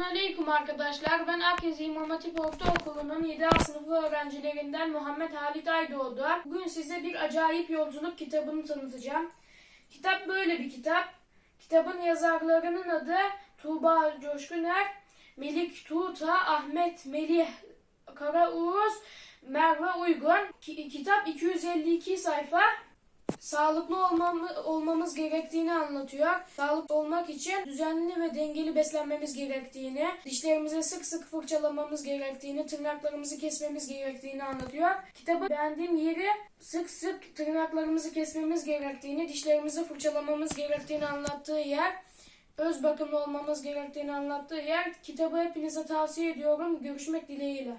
Aleyküm arkadaşlar. Ben Akdeniz İmam Hatip Ortaokulu'nun 7A sınıfı öğrencilerinden Muhammed Halit Aydoğdu. Bugün size bir acayip yolculuk kitabını tanıtacağım. Kitap böyle bir kitap. Kitabın yazarlarının adı Tuğba Coşkuner, Melik Tuğta, Ahmet Melih Karaoğuz, Merve Uygun. Ki- kitap 252 sayfa. Sağlıklı olmamı, olmamız gerektiğini anlatıyor. Sağlıklı olmak için düzenli ve dengeli beslenmemiz gerektiğini, dişlerimizi sık sık fırçalamamız gerektiğini, tırnaklarımızı kesmemiz gerektiğini anlatıyor. Kitabı beğendiğim yeri sık sık tırnaklarımızı kesmemiz gerektiğini, dişlerimizi fırçalamamız gerektiğini anlattığı yer. Öz bakımlı olmamız gerektiğini anlattığı yer. Kitabı hepinize tavsiye ediyorum. Görüşmek dileğiyle.